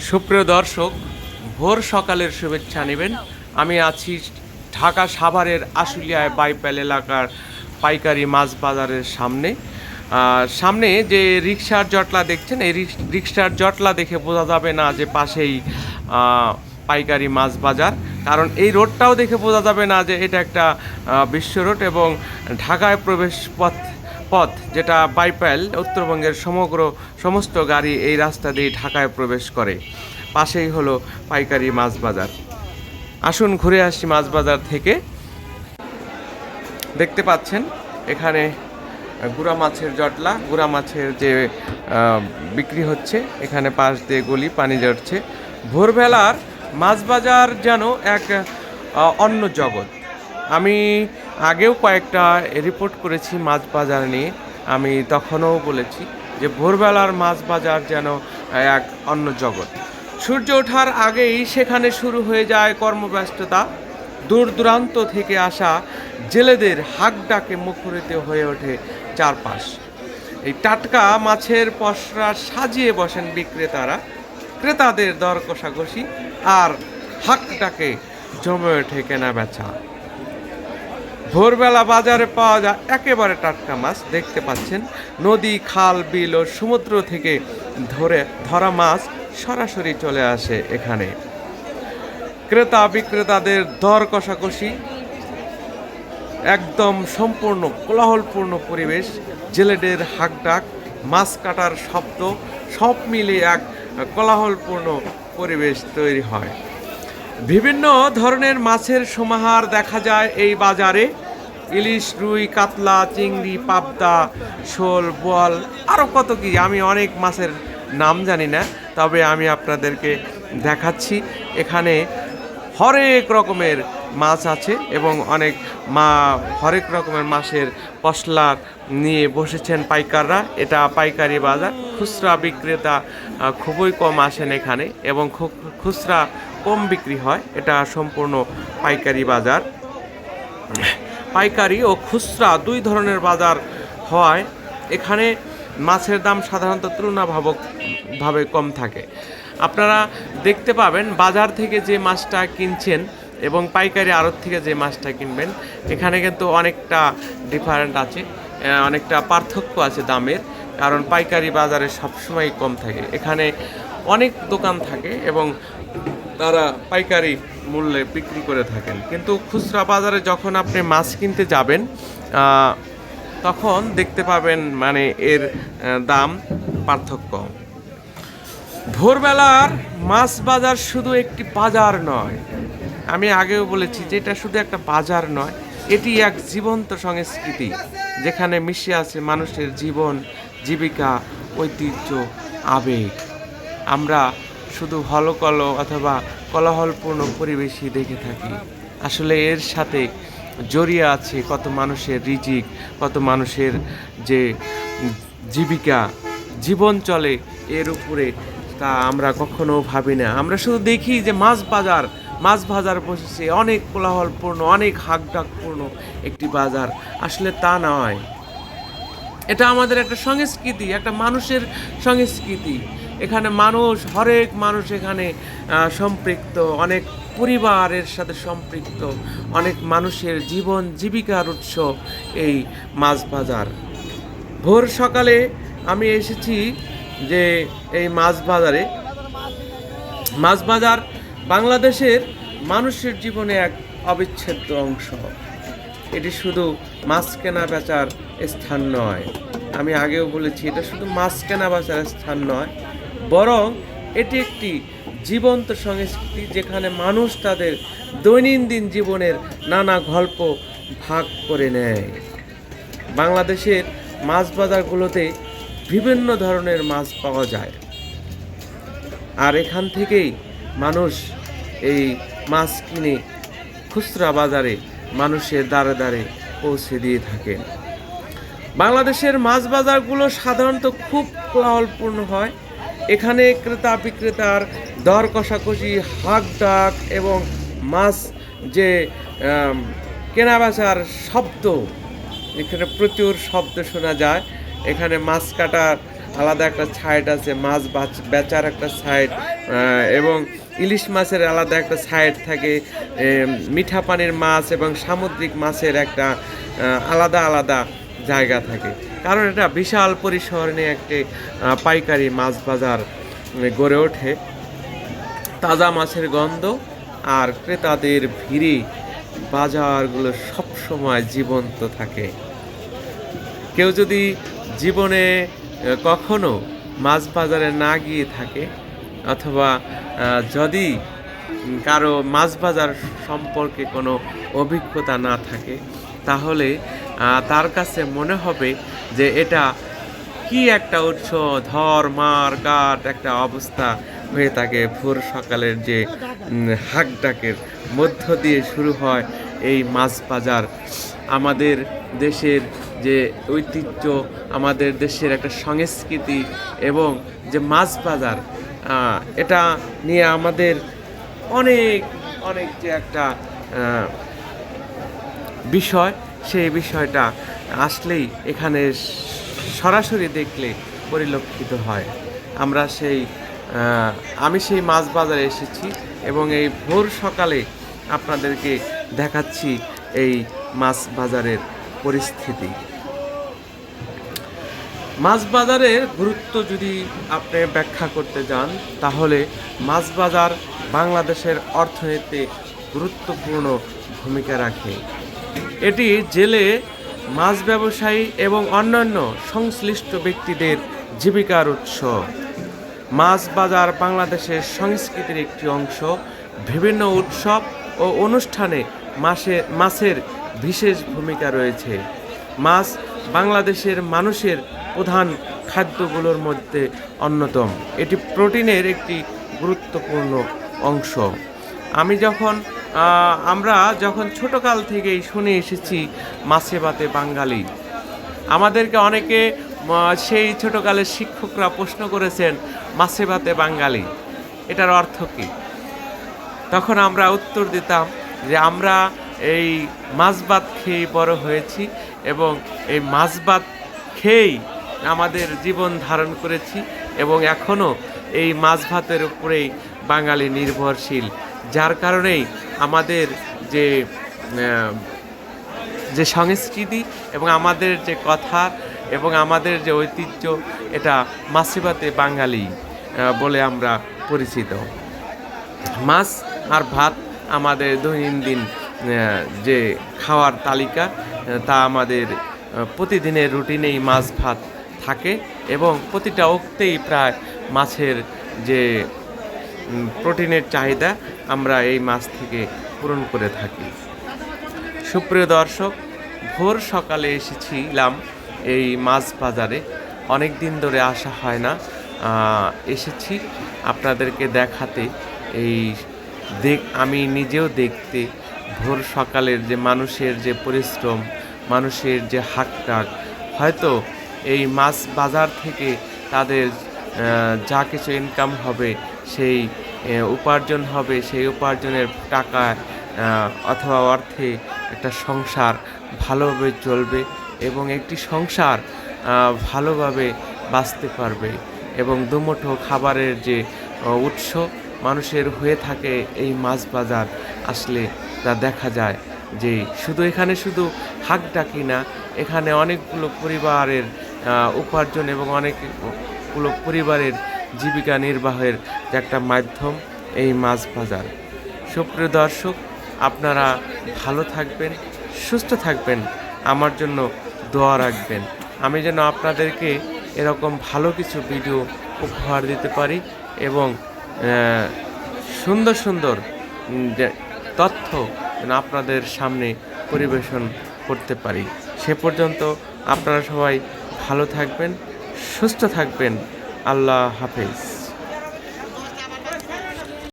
সুপ্রিয় দর্শক, ভোর সকালের শুভেচ্ছা নেবেন। আমি আছি ঢাকা সাভারের আশুলিয়ায় বাইপাল এলাকার পাইকারি মাছ বাজারের সামনে। সামনে যে রিক্সার জটলা দেখছেন, এই রিক- রিক্সার জটলা দেখে বোঝা যাবে না যে পাশেই পাইকারি মাছ বাজার। কারণ এই রোডটাও দেখে বোঝা যাবে না যে এটা একটা বিশ্ব রোড এবং ঢাকায় প্রবেশ পথ, যেটা বাইপাল, উত্তরবঙ্গের সমগ্র সমস্ত গাড়ি এই রাস্তা দিয়ে ঢাকায় প্রবেশ করে। পাশেই হলো পাইকারি মাছ বাজার। আসুন ঘুরে আসি মাছ বাজার থেকে। দেখতে পাচ্ছেন, এখানে গুড়া মাছের জটলা, গুড়া মাছের যে বিক্রি হচ্ছে, এখানে পাশ দিয়ে গলি, পানি জড়ছে ভোরবেলার মাছ বাজার যেন এক অন্য জগৎ। আমি আগেও কয়েকটা রিপোর্ট করেছি মাছ বাজার নিয়ে। আমি তখনও বলেছি যে ভোরবেলার মাছ বাজার যেন এক অন্য জগৎ। সূর্য ওঠার আগেই সেখানে শুরু হয়ে যায় কর্মব্যস্ততা। দূর দূরান্ত থেকে আসা জেলেদের হাক ডাকে মুখরিত হয়ে ওঠে চারপাশ। এই টাটকা মাছের পসরা সাজিয়ে বসেন বিক্রেতারা। ক্রেতাদের দর কষাকষি আর হাক ডাকে জমে ওঠে কেনা বেচা ভোরবেলা বাজারে পাওয়া যায় একেবারে টাটকা মাছ। দেখতে পাচ্ছেন, নদী, খাল, বিল ও সমুদ্র থেকে ধরে, ধরা মাছ সরাসরি চলে আসে এখানে। ক্রেতা বিক্রেতাদের দর কষাকষি, একদম সম্পূর্ণ কোলাহলপূর্ণ পরিবেশ, জেলেদের হাকডাক, মাছ কাটার শব্দ, সব মিলে এক কোলাহলপূর্ণ পরিবেশ তৈরি হয়। বিভিন্ন ধরনের মাছের সমাহার দেখা যায় এই বাজারে। ইলিশ, রুই, কাতলা, চিংড়ি, পাবদা, শোল বল আরও কত কি, আমি অনেক মাছের নাম জানি না, তবে আমি আপনাদেরকে দেখাচ্ছি। এখানে হরেক রকমের মাছ আছে এবং অনেক মা, হরেক রকমের মাছের পশলা নিয়ে বসেছেন পাইকাররা। এটা পাইকারি বাজার। খুচরা বিক্রেতা খুবই কম আসেন এখানে এবং খুচরা কম বিক্রি হয়, এটা সম্পূর্ণ পাইকারি বাজার। পাইকারি ও খুচরা দুই ধরনের বাজার হওয়ায় এখানে মাছের দাম সাধারণত তুলনাভাবক ভাবে কম থাকে। আপনারা দেখতে পাবেন, বাজার থেকে যে মাছটা কিনছেন এবং পাইকারি আড়ত থেকে যে মাছটা কিনবেন, এখানে কিন্তু অনেকটা ডিফারেন্ট আছে অনেকটা পার্থক্য আছে দামের, কারণ পাইকারি বাজারে সবসময় কম থাকে। এখানে অনেক দোকান থাকে এবং তারা পাইকারি মূল্যে বিক্রি করে থাকেন। কিন্তু খুচরা বাজারে যখন আপনি মাছ কিনতে যাবেন তখন দেখতে পাবেন মানে এর দাম পার্থক্য। ভোরবেলার মাছ বাজার শুধু একটি বাজার নয়। আমি আগেও বলেছি যে এটা শুধু একটা বাজার নয়, এটি এক জীবন্ত সংস্কৃতি, যেখানে মিশে আছে মানুষের জীবন, জীবিকা, ঐতিহ্য, আবেগ। আমরা শুধু হলকল অথবা কলাহলপূর্ণ পরিবেশই দেখে থাকি। আসলে এর সাথে জড়িয়ে আছে কত মানুষের রিজিক, কত মানুষের যে জীবিকা, জীবন চলে এর উপরে তা আমরা কখনো ভাবি না। আমরা শুধু দেখি যে মাছ বাজার মাছ বাজার বসেছে, অনেক কোলাহলপূর্ণ, অনেক হাকডাকপূর্ণ একটি বাজার। আসলে তা নয়। এটা আমাদের একটা সংস্কৃতি, একটা মানুষের সংস্কৃতি। এখানে মানুষ, হরেক মানুষ এখানে সম্পৃক্ত। অনেক পরিবারের সাথে সম্পৃক্ত। অনেক মানুষের জীবন জীবিকার উৎস এই মাছ বাজার। ভোর সকালে আমি এসেছি যে এই মাছ বাজারে। মাছ বাজার বাংলাদেশের মানুষের জীবনে এক অবিচ্ছেদ্য অংশ। এটি শুধু মাছ কেনা বেচার স্থান নয়। আমি আগেও বলেছি, এটা শুধু মাছ কেনা বেচার স্থান নয় বরং এটি একটি জীবন্ত সংস্কৃতি যেখানে মানুষ তাদের দৈনন্দিন জীবনের নানা গল্প ভাগ করে নেয়। বাংলাদেশের মাছ বাজারগুলোতে বিভিন্ন ধরনের মাছ পাওয়া যায়। আর এখান থেকেই মানুষ এই মাছ কিনে খুচরা বাজারে মানুষের দ্বারে দ্বারে পৌঁছে দিয়ে থাকেন। বাংলাদেশের মাছ বাজারগুলো সাধারণত খুব কোলাহলপূর্ণ হয়। এখানে ক্রেতা বিক্রেতার দর কষাকষি, হাক ডাক এবং মাছ যে কেনাবেচার শব্দ, এখানে প্রচুর শব্দ শোনা যায়। এখানে মাছ কাটার আলাদা একটা সাইড আছে, মাছ বাচ- বেচার একটা সাইড এবং ইলিশ মাছের আলাদা একটা সাইড থাকে। মিঠা পানির মাছ এবং সামুদ্রিক মাছের একটা আলাদা আলাদা জায়গা থাকে। কারণ এটা বিশাল পরিসর নিয়ে একটি পাইকারি মাছ বাজার গড়ে ওঠে। তাজা মাছের গন্ধ আর ক্রেতাদের ভিড়ে বাজারগুলো সবসময় জীবন্ত থাকে। কেউ যদি জীবনে কখনো মাছ বাজারে না গিয়ে থাকে অথবা যদি কারও মাছ বাজার সম্পর্কে কোনো অভিজ্ঞতা না থাকে, তাহলে তার কাছে মনে হবে যে এটা কি একটা উৎস, ধর, মার কাট একটা অবস্থা হয়ে থাকে ভোর সকালের যে হাক ডাকের মধ্য দিয়ে শুরু হয় এই মাছ বাজার। আমাদের দেশের যে ঐতিহ্য, আমাদের দেশের একটা সংস্কৃতি এবং যে মাছ বাজার এটা নিয়ে আমাদের অনেক অনেক যে একটা বিষয় সেই বিষয়টা আসলেই এখানে সরাসরি দেখলে পরিলক্ষিত হয়। আমরা সেই আমি সেই মাছ বাজারে এসেছি এবং এই ভোর সকালে আপনাদেরকে দেখাচ্ছি এই মাছ বাজারের পরিস্থিতি। মাছ বাজারের গুরুত্ব যদি আপনি ব্যাখ্যা করতে যান, তাহলে মাছ বাজার বাংলাদেশের অর্থনীতিতে গুরুত্বপূর্ণ ভূমিকা রাখে। এটি জেলে, মাছ ব্যবসায়ী এবং অন্যান্য সংশ্লিষ্ট ব্যক্তিদের জীবিকার উৎস। মাছ বাজার বাংলাদেশের সংস্কৃতির একটি অংশ। বিভিন্ন উৎসব ও অনুষ্ঠানে মাসে, মাছের বিশেষ ভূমিকা রয়েছে। মাছ বাংলাদেশের মানুষের প্রধান খাদ্যগুলোর মধ্যে অন্যতম। এটি প্রোটিনের একটি গুরুত্বপূর্ণ অংশ। আমি যখন আমরা যখন ছোটকাল থেকেই শুনে এসেছি মাছে ভাতে বাঙালি, আমাদেরকে অনেকে সেই ছোটকালের শিক্ষকরা প্রশ্ন করেছেন, মাছে ভাতে বাঙালি, এটার অর্থ কী? তখন আমরা উত্তর দিতাম যে আমরা এই মাছ ভাত খেয়ে বড় হয়েছি এবং এই মাছ ভাত খেয়েই আমাদের জীবন ধারণ করেছি এবং এখনও এই মাছ ভাতের উপরেই বাঙালি নির্ভরশীল। যার কারণেই আমাদের যে যে সংস্কৃতি এবং আমাদের যে কথা এবং আমাদের যে ঐতিহ্য, এটা মাসিবাতে বাঙালি বলে আমরা পরিচিত। মাছ আর ভাত আমাদের দৈনন্দিন যে খাওয়ার তালিকা তা আমাদের প্রতিদিনের রুটিনেই মাছ ভাত থাকে এবং প্রতিটা অক্তেই প্রায় মাছের যে প্রোটিনের চাহিদা আমরা এই মাছ থেকে পূরণ করে থাকি। সুপ্রিয় দর্শক, ভোর সকালে এসেছিলাম এই মাছ বাজারে। অনেক দিন ধরে আসা হয় না এসেছি আপনাদেরকে দেখাতে। এই দেখ, আমি নিজেও দেখতে ভোর সকালের যে মানুষের যে পরিশ্রম, মানুষের যে হাকটাক, হয়তো এই মাছ বাজার থেকে তাদের যা কিছু ইনকাম হবে সেই উপার্জন হবে, সেই উপার্জনের টাকা অথবা অর্থে একটা সংসার ভালোভাবে চলবে এবং একটি সংসার ভালোভাবে বাঁচতে পারবে এবং দুমুঠো খাবারের যে উৎস মানুষের হয়ে থাকে এই মাছ বাজার আসলে তা দেখা যায় যে শুধু এখানে শুধু হাক ডাকি না এখানে অনেকগুলো পরিবারের উপার্জন এবং অনেকগুলো পরিবারের জীবিকা নির্বাহের একটা মাধ্যম এই মাছ বাজার। সুপ্রিয় দর্শক, আপনারা ভালো থাকবেন, সুস্থ থাকবেন, আমার জন্য দোয়া রাখবেন। আমি যেন আপনাদেরকে এরকম ভালো কিছু ভিডিও উপহার দিতে পারি এবং সুন্দর সুন্দর তথ্য যেন আপনাদের সামনে পরিবেশন করতে পারি। সে পর্যন্ত আপনারা সবাই ভালো থাকবেন, সুস্থ থাকবেন। আল্লাহ হাফেজ।